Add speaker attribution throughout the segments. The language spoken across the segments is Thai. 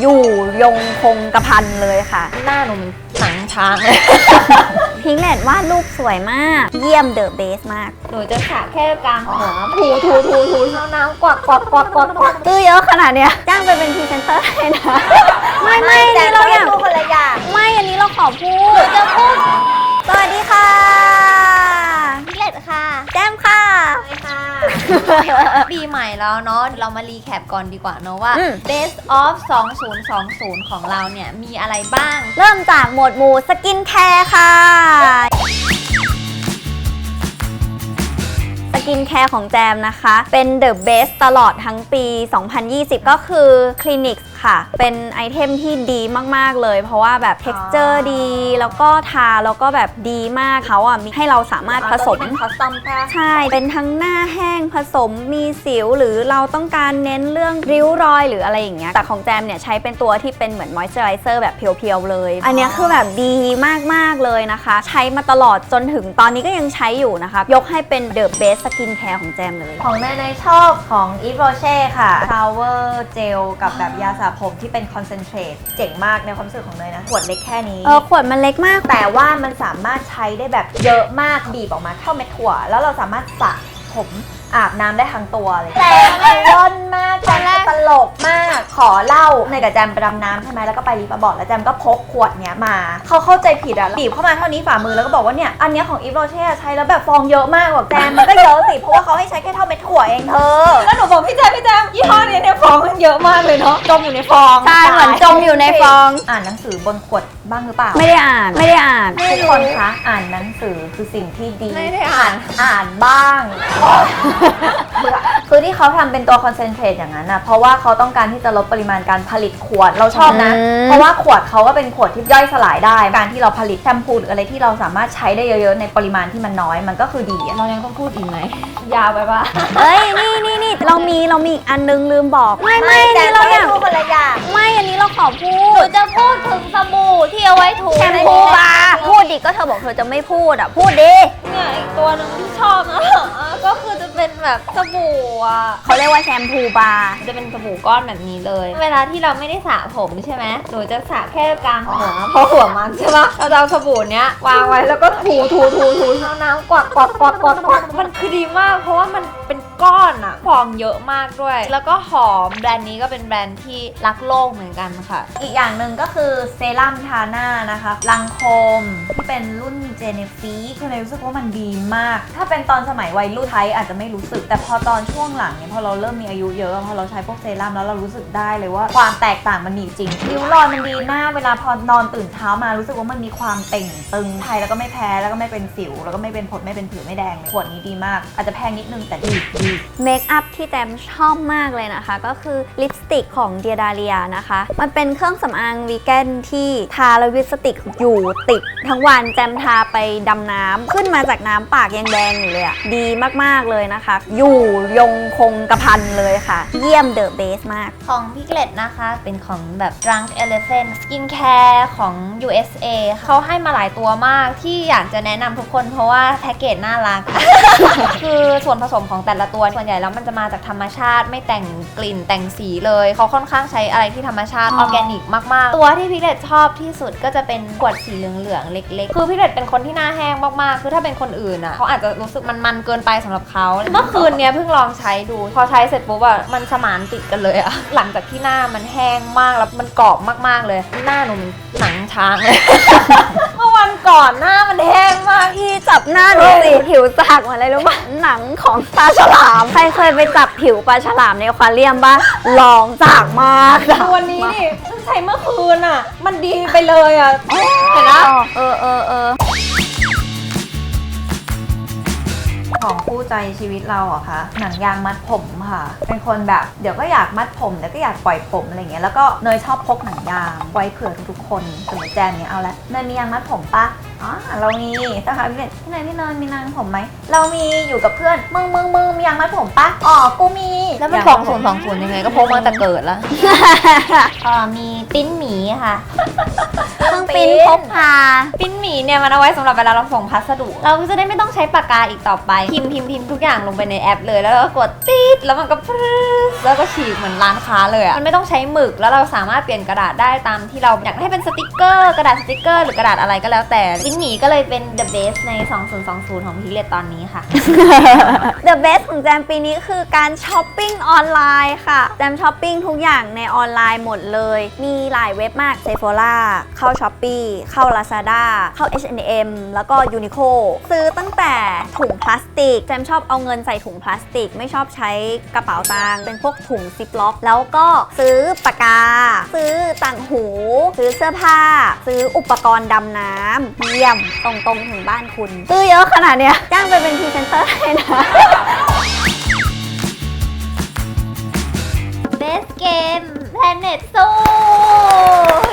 Speaker 1: อยู่ยงคงกระพันเลยค่ะ
Speaker 2: หน้าหนูเหมือนหนังช้างเลย
Speaker 1: พิงเลดวาดรูปสวยมาก เยี่ยมเดอะเบสมาก
Speaker 2: หนูจะสระแค่กลางหัวถูถูถูถูเท้าน้ำกวักกวักกวักกวักกวัก
Speaker 1: ตื้อเยอะขนาดเนี้ยจ้างไปเป็นพรีเซนเตอร์ให้นะ ไม่ไม่อันนี้เราอยาก
Speaker 2: พูดคนละ ปีใหม่แล้วเนาะเรามารีแคปก่อนดีกว่าเนาะว่า
Speaker 1: อืม
Speaker 2: Best of 2020 ของเราเนี่ย มีอะไรบ้าง
Speaker 1: เริ่มจากหมวดหมู่สกินแคร์ค่ะ สกินแคร์ของแจมนะคะ เป็นเดอะเบสตลอดทั้งปี 2020 ก็คือคลินิก ค่ะ เป็นไอเทมที่ดีมากๆเลย เพราะว่าแบบ t e x t อร์ดี แล้วก็ทาแล้วก็แบบดีมากเขาอะมีให้เราสามารถผสม
Speaker 2: เป็นคอสตอมค่ะ
Speaker 1: ใช่ เป็นทั้งหน้าแห้งผสมมีสิวหรือเราต้องการเน้นเรื่องริ้วรอยหรืออะไรอย่างเงี้ยแต่ของแจมเนี่ยใช้เป็นตัวที่เป็นเหมือนมอยส์เจอไรเซอร์แบบเพียวๆเลย อันเนี้ยคือแบบดีมากๆเลยนะคะ ใช้มาตลอดจนถึงตอนนี้ก็ยังใช้อยู่นะคะ ยกให้เป็นเดอะเบสสกินแคร์ของแจมเลย
Speaker 3: ของเนยเนยชอบของ e v o c h e ค่ะ Shower Gel กับแบบยาสระผมที่เป็น Concentrate เจ๋งมากในความรู้สึกของเนยนะ ขวดเล็กแค่นี้
Speaker 1: เออขวดมันเล็กมาก
Speaker 3: แต่ว่ามันสามารถใช้ได้แบบเยอะมากบีบออกมาเท่าเม็ดถั่ว แล้วเราสามารถสระผมอาบน้ำได้ทั้งตัวเลยแต่มันร้อนมากตอนแรก ตลกมากขอเล่าในยกับแจมไปดำน้ำใช่ไหมแล้วก็ไปรีบาบอร์ดแล้วแจมก็พกขวดเนี้ยมา เขาเข้าใจผิดอะบีบเข้ามาเท่านี้ฝ่ามือแล้วก็บอกว่าเนี่ยอันเนี้ยของอีฟโรเช่ใช้แล้วแบบฟองเยอะมากบอกแจมมันก็เยอะสิเพราะว่าเขาให้ใช้แค่เท่าเม็ดถั่วเองเธอ
Speaker 2: แล้วหนูบอกพี่แจมพี่แจมยี่ห้อนี้เนี่ยฟองมันเยอะมากเลยเนาะจมอยู่ในฟอง
Speaker 1: ใช่เหมือนจมอยู่ในฟอง
Speaker 3: อ่านหนังสือบนขวด บ้างหรือเปล่า
Speaker 1: ไม่ได้อ่านไม่ได้อ่าน
Speaker 3: ทุกคนคะอ่านหนังสือคือสิ่งที่ดี
Speaker 2: ไม่ได้อ่าน
Speaker 3: อ่านบ้างคือที่เขาทำเป็นตัวคอนเซนเทรตอย่างนั้นนะเพราะว่าเขาต้องการที่จะลดปริมาณการผลิตขวดเราชอบนะ
Speaker 1: อืม
Speaker 3: เพราะว่าขวดเขาก็เป็นขวดที่ย่อยสลายได้ การที่เราผลิตแชมพูหรืออะไรที่เราสามารถใช้ได้เยอะๆในปริมาณที่มันน้อยมันก็คือดีอะ
Speaker 2: เรายังต้องพูดอีกไหมยาวไปปะ
Speaker 1: เอ้ยนี่นี่นี่เรามีเรามีอีกอันนึงลืมบอก ไม่ไม่
Speaker 3: แต่
Speaker 1: นี่
Speaker 3: เรา
Speaker 1: เราอยาก
Speaker 3: พูดคนละอย่าง
Speaker 1: ไม่อันนี้เราขอพู
Speaker 2: หนู
Speaker 1: ด
Speaker 2: จะพูดถึงสบู่ที่เอาไว้ถู
Speaker 1: แชมพูบาร์พูดดิก็เธอบอกเธอจะไม่พูดอะ พูดดิ
Speaker 2: เนี่ยอีกตัวหนึงที่ชอบนะ ก็คือจะเป็นแบบสบู่อะ
Speaker 1: เขาเรียกว่าแชมพูบาร์
Speaker 2: จะเป็นสบู่ก้อนแบบนี้เลย เวลาที่เราไม่ได้สระผมใช่ไหมหนูจะสระแค่กลางหัวเพราะหัวมันใช่ปะเราจะเอาสบู่เนี้ยวางไว้แล้วก็ถูถูถูถูเท้าน้ำกวักกวักกวักกวักกวักมันคือดีมาก เพราะว่ามันเป็นก้อนอะฟองเยอะมากด้วย แล้วก็หอมแบรนด์นี้ก็เป็นแบรนด์ที่รักโลกเหมือนกันค่ะ
Speaker 3: อีกอย่างหนึ่งก็คือเซรั่มทาหน้านะคะลังโคมที่เป็นรุ่นเจเนฟีคือเลยรู้สึกว่ามันดีมาก ถ้าเป็นตอนสมัยวัยรุ่นไทอาจจะไม่รู้สึก แต่พอตอนช่วงหลังเนี่ยพอเราเริ่มมีอายุเยอะพอเราใช้พวกเซรั่มแล้วเรารู้สึกได้เลยว่าความแตกต่างมันมีจริงริ้วรอยมันดีหน้าเวลาพอนอนตื่นเช้ามารู้สึกว่ามันมีความเต่งตึงไทยแล้วก็ไม่แพ้แล้วก็ไม่เป็นสิว แล้วก็ไม่เป็นผดไม่เป็นผื่นไม่แดงเลยขวดนี้ดีมาก อาจจะแพงนิดนึงแต่ดีดี
Speaker 1: เมคอัพที่แจมชอบมากเลยนะคะ ก็คือลิปสติกของเดียดาเลียนะคะ มันเป็นเครื่องสำอางวีแกนที่ทาแล้วลิปสติกอยู่ติด ทั้งวันแจมทาไปดำน้ำขึ้นมาจากน้ำปากยังแดงอยู่เลยอะดีมากๆ เลยนะคะ อยู่ยงคงกระพันเลยค่ะ เยี่ยมเดอะเบสมาก
Speaker 2: ของพิกเลตนะคะเป็นของแบบ Drunk Elephant Skin Care ของ USA เขาให้มาหลายตัวมากที่อยากจะแนะนำทุกคนเพราะว่าแพ็กเกจน่ารักคื อส่วนผสมของแต่ละตัวส่วนใหญ่แล้วมันจะมาจากธรรมชาติ ไม่แต่งกลิ่นแต่งสีเลยเขาค่อนข้างใช้อะไรที่ธรรมชาติ
Speaker 1: อ๋
Speaker 2: อ
Speaker 1: อ
Speaker 2: อร์แกนิกมากๆ ตัวที่พิกเลตชอบที่สุดก็จะเป็นขวดสีเหลืองๆเล็ก ๆ คือพิกเลตเป็นคนที่หน้าแห้งมากๆ คือถ้าเป็นคนอื่นอะเขาอาจจะรู้สึกมันมันๆเกินไปสำหรับเขาเมื่อคืนเนี้ยเพิ่งลองใช้ดู พอใช้เสร็จปุ๊บอะมันสมานติดกันเลยอะหลังจากที่หน้ามันแห้งมากแล้วมันกรอบมากๆเลย หน้าหนูเหมือนหนังช้างเลยเมื่อวัน ก่อนหน้ามันแห้งมาก
Speaker 1: พี่จับหน้าหนูสิผิวจากเหมือนอะไรรู้ป่ะหนังของปลาฉลาม ใครเคยไปจับผิวปลาฉลามในอควาเรียมบ้างลองจากมากอะ
Speaker 2: ตัวนี้นี่เพิ่งใช้เมื่อคืนอะ มันดีไปเลยอะเห็นนะ
Speaker 1: เออเออ
Speaker 3: ใจชีวิตเราเหรอะคะหนังยางมัดผมค่ะ เป็นคนแบบเดี๋ยวก็อยากมัดผมเดี๋ยวก็อยากปล่อยผมอะไรเงี้ยแล้วก็เนยชอบพกหนังยางไว้เผื่อทุกๆคนสมมติแจมเนี้ยเอาละเนยมียางมัดผมปะ อ๋อเรามีสาขาพิเศษพี่เนยพี่เนยมีนางผมไหม เรามีอยู่กับเพื่อน มึงมึงมึงมียางมัดผมปะอ๋อ กูมี
Speaker 2: แล้วมัน
Speaker 3: ยา
Speaker 2: สอง
Speaker 3: ดผ
Speaker 2: ศูนย์สองศูนย์ยังไงก็พกมาตั้งแต่เกิดแล้วเออมีปิ้นหมีค่ะ
Speaker 1: เครื่องปริ้นพกพา
Speaker 2: ปิ้นหมีเนี่ยมันเอาไว้สำหรับเวลาเราส่งพัสดุ เราจะได้ไม่ต้องใช้ปากกาอีกต่อไป พิมพ์พิมพ์พิมพ์ทุกอย่างลงไปในแอปเลย แล้วก็กดติดแล้วมันก็พรึดแล้วก็ฉีกเหมือนร้านค้าเลยอะมันไม่ต้องใช้หมึกแล้วเราสามารถเปลี่ยนกระดาษได้ตามที่เราอยากให้เป็นสติกเกอร์ กระดาษสติกเกอร์ หรือกระดาษอะไรก็แล้วแต่ปิ้นหมีก็เลยเป็น the best ใน 2020 ของพิเลตตอนนี้ค่ะ
Speaker 1: The best ของแจมปีนี้คือการช้อปปิ้งออนไลน์ค่ะ แจมช้อปปิ้งทุกอย่างในออนไลน์หมดเลย มีหลายเว็บมาก Sephora เข้า Shopee เข้า Lazada เข้า H&M แล้วก็ Uniqlo ซื้อตั้งแต่ถุงพลาสติก แจมชอบเอาเงินใส่ถุงพลาสติก ไม่ชอบใช้กระเป๋าตังค์เป็นพวกถุงซิปล็อก แล้วก็ซื้อปากกา ซื้อต่างหู ซื้อเสื้อผ้า ซื้ออุปกรณ์ดำน้ำเยี่ยมตรงๆถึงบ้านคุณ ซื้อเยอะขนาดเนี้ยจ้างไปเป็นพรีเซนเตอร์ให้นะ
Speaker 2: Best Game Planet Zoo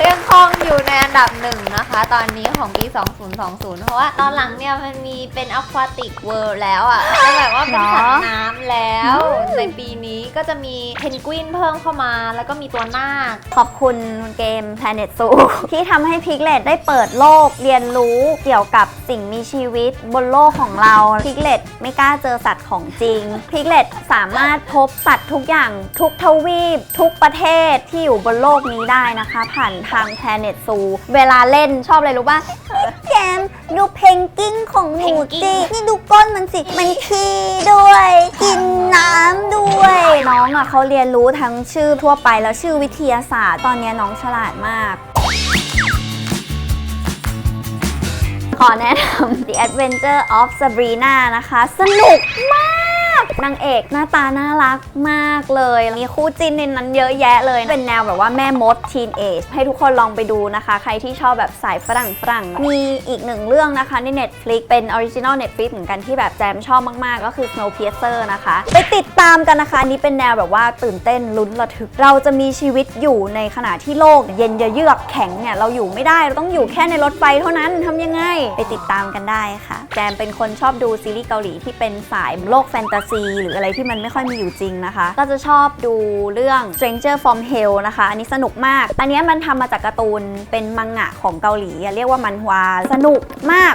Speaker 2: ยังคงอยู่ในอันดับหนึ่งนะคะ ตอนนี้ของปี 2020 เพราะว่าตอนหลังเนี่ยมันมีเป็น Aquatic World แล้วอะก็แบบว่าเป็นสัตว์น้ำแล้ว ในปีนี้ก็จะมีเพนกวินเพิ่มเข้ามา แล้วก็มีตัวนาค
Speaker 1: ขอบคุณเกม Planet Zoo ที่ทำให้พิกเลตได้เปิดโลกเรียนรู้เกี่ยวกับสิ่งมีชีวิตบนโลกของเราพิกเลตไม่กล้าเจอสัตว์ของจริงพิกเลตสามารถพบสัตว์ทุกอย่างทุกทวีป ทุกประเทศที่อยู่บนโลกนี้ได้นะคะ ผ่านทาง Planet Zoo เวลาเล่นชอบอะไรรู้ป่ะเฮ้ยแกมดูเพนกวินของหนู
Speaker 2: เพนกวิ
Speaker 1: สิ
Speaker 2: น
Speaker 1: นี่ดูก้นมันสิ มันขี้ด้วย กินน้ำด้วย น้องอะเขาเรียนรู้ทั้งชื่อทั่วไปแล้วชื่อวิทยาศาสตร์ ตอนนี้น้องฉลาดมาก ขอแนะนำ The Adventure of Sabrina นะคะ สนุกมาก นางเอกหน้าตาน่ารักมากเลย มีคู่จิ้นในนั้นเยอะแยะเลย เป็นแนวแบบว่าแม่มด teen age ให้ทุกคนลองไปดูนะคะ ใครที่ชอบแบบสายฝรั่งฝรั่ง มีอีกหนึ่งเรื่องนะคะใน Netflix เป็น Original Netflix เหมือนกันที่แบบแจมชอบมาก ๆ ก็คือ Snowpiercer นะคะ ไปติดตามกันนะคะนี้เป็นแนวแบบว่าตื่นเต้นลุ้นระทึก เราจะมีชีวิตอยู่ในขณะที่โลก เย็นเยือกแข็งเนี่ยเราอยู่ไม่ได้เราต้องอยู่แค่ในรถไฟเท่านั้นทำยังไง ไปติดตามกันได้ค่ะ แจมเป็นคนชอบดูซีรีส์เกาหลีที่เป็นสายโลกแฟนตาซีหรืออะไรที่มันไม่ค่อยมีอยู่จริงนะคะ ก็จะชอบดูเรื่อง Stranger from Hell นะคะ อันนี้สนุกมาก อันนี้มันทำมาจากการ์ตูนเป็นมังงะของเกาหลีเรียกว่ามันฮวาสนุกมาก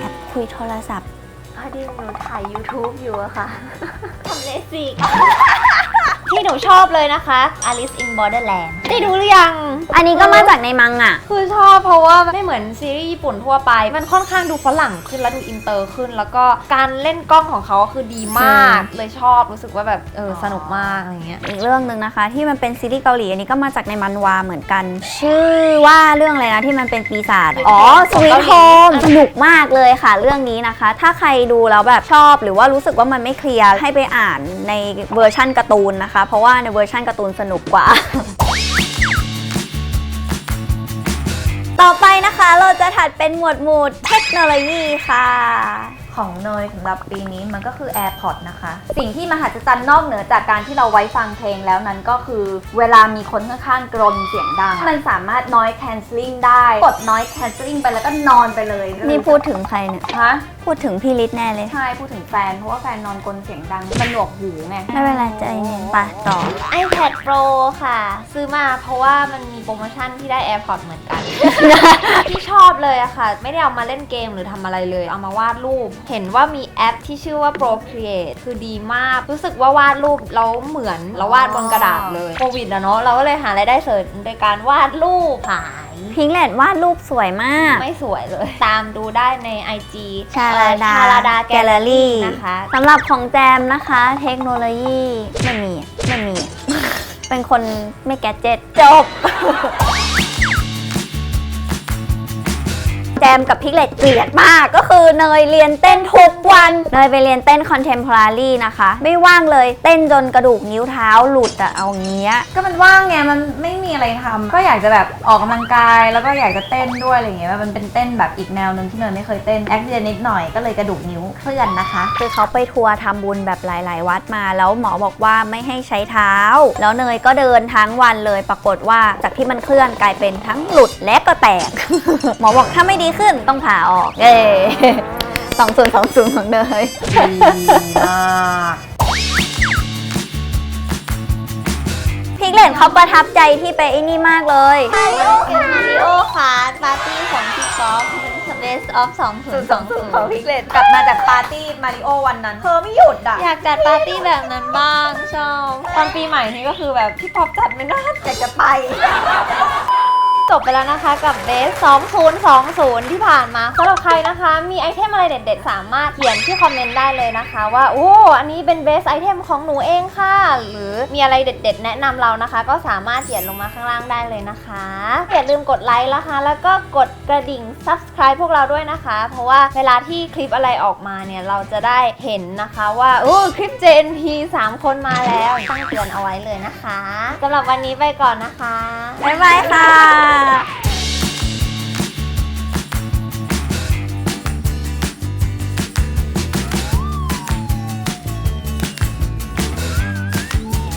Speaker 1: แอบคุยโทรศัพท์
Speaker 2: พอดีหนูถ่าย YouTube อยู่อะค่ะ ทำเลสิก ที่หนูชอบเลยนะคะ Alice in Borderland ได้ดูหรือยัง
Speaker 1: อันนี้ก็มาจากในมังงะ
Speaker 2: คือชอบเพราะว่าไม่เหมือนซีรีส์ญี่ปุ่นทั่วไป มันค่อนข้างดูฝรั่งขึ้นแล้วดูอินเตอร์ขึ้น แล้วก็การเล่นกล้องของเขาคือดีมาก เลยชอบรู้สึกว่าแบบเออสนุกมากอะไรเงี้ย
Speaker 1: อีกเรื่องหนึ่งนะคะ ที่มันเป็นซีรีส์เกาหลีอันนี้ก็มาจากในมันวาเหมือนกัน ชื่อว่าเรื่องอะไรนะที่มันเป็นปีศาจ อ๋อสวีทโฮมสนุกมากเลยค่ะ เรื่องนี้นะคะ ถ้าใครดูแล้วแบบชอบ หรือว่ารู้สึกว่ามันไม่เคลียร์ให้ไปอ่านในเวอร์ชั่นการ์ตูนนะคะเพราะว่าในเวอร์ชั่นการ์ตูนสนุกกว่า ต่อไปนะคะเราจะถัดเป็นหมวดหมู่เทคโนโลยีค่ะ
Speaker 3: ของเนยสำหรับปีนี้มันก็คือ AirPods นะคะ สิ่งที่มหัศจรรย์นอกเหนือจากการที่เราไว้ฟังเพลงแล้วนั้นก็คือ เวลามีคนข้างๆกรนเสียงดัง มันสามารถ noise cancelling ได้ กด noise cancelling ไปแล้วก็นอนไปเลย
Speaker 1: นี่พูดถึงใครเนี่ย
Speaker 3: ฮะ
Speaker 1: พูดถึงพี่ลิศแน่เลย
Speaker 3: ใช่พูดถึงแฟน เพราะว่าแฟนนอนกรนเสียงดัง มันหนวกหูไง
Speaker 1: ไม่เป็นไรใจเย็นไปต่อ
Speaker 2: iPad Pro ค่ะ ซื้อมาเพราะว่ามันมีโปรโมชั่นที่ได้ AirPods เหมือนกัน ที่ชอบเลยอะค่ะ ไม่ได้เอามาเล่นเกมหรือทำอะไรเลย เอามาวาดรูป เห็นว่ามีแอปที่ชื่อว่า Procreate คือดีมาก รู้สึกว่าวาดรูปเราเหมือนเราวาดบนกระดาษเลยโควิดอะเนาะเราก็เลยหารายได้เสริมโดยการวาดรูปขาย
Speaker 1: พิงเลดวาดรูปสวยมาก
Speaker 2: ไม่สวยเลย ตามดูได้ใน IG
Speaker 1: ชาลาดา
Speaker 2: ชาลาดาแกลเลอ
Speaker 1: Gallery
Speaker 2: รี่นะคะ
Speaker 1: สำหรับของแจมนะคะ เทคโนโลยีไม่มีไม่มี เป็นคนไม่แกดเจ็ตจบ แจมกับพิกเลตเกลียดมาก ก็คือเนยเรียนเต้นทุกวันเนยไปเรียนเต้นคอนเทมพอรารีนะคะ ไม่ว่างเลยเต้นจนกระดูกนิ้วเท้าหลุดอะเอาเงี้ย
Speaker 3: ก็มันว่างไงมันไม่มีอะไรทำก็อยากจะแบบออกกำลังกายแล้วก็อยากจะเต้นด้วยอะไรอย่างเงี้ยมันเป็นเต้นแบบอีกแนวหนึ่งที่เนยไม่เคยเต้นแอคเดียนิดหน่อยก็เลยกระดูกนิ้วเคลื่อนนะคะ
Speaker 1: คือเขาไปทัวร์ทำบุญแบบหลาย ๆ วัดมา แล้วหมอบอกว่าไม่ให้ใช้เท้า แล้วเนยก็เดินทั้งวันเลยปรากฏว่าจากที่มันเคลื่อนกลายเป็นทั้งหลุดและก็แตก หมอบอกถ้าไม่ดีขึ้นต้องผ่าออกเย้สองศูนย์สองศูนย์ของเนย
Speaker 3: ดีมาก
Speaker 1: พิกเลนเขาประทับใจที่ไปไอ้นี่มากเลย
Speaker 2: มาริโอคาร์ปาร์ตี้ของพี่ป๊อปเป็น best of 2020
Speaker 3: ของพิกเลตกลับมาจากปาร์ตี้มาริโอวันนั้นเธอไม่หยุดอะ
Speaker 2: อยากจัดปาร์ตี้แบบนั้นบ้างชอบตอนปีใหม่นี่ก็คือแบบพี่ป๊อปจัดไม่ได้
Speaker 3: อยากจะไป
Speaker 2: จบไปแล้วนะคะกับเบส2020 ที่ผ่านมาสำหรับใครนะคะ มีไอเทมอะไรเด็ด ๆ สามารถเขียนที่คอมเมนต์ได้เลยนะคะ ว่า โอ้ อันนี้เป็นเบสไอเทมของหนูเองค่ะ หรือมีอะไรเด็ด ๆ แนะนำเรานะคะ ก็สามารถเขียนลงมาข้างล่างได้เลยนะคะอย่าลืมกดไลค์นะคะ แล้วก็กดกระดิ่ง subscribe พวกเราด้วยนะคะ เพราะว่าเวลาที่คลิปอะไรออกมาเนี่ยเราจะได้เห็นนะคะว่าโอ้คลิป JNP 3 คนมาแล้วตั้งเตือนเอาไว้เลยนะคะสำหรับวันนี้ไปก่อนนะคะ
Speaker 1: บ๊ายบายค่ะ Ch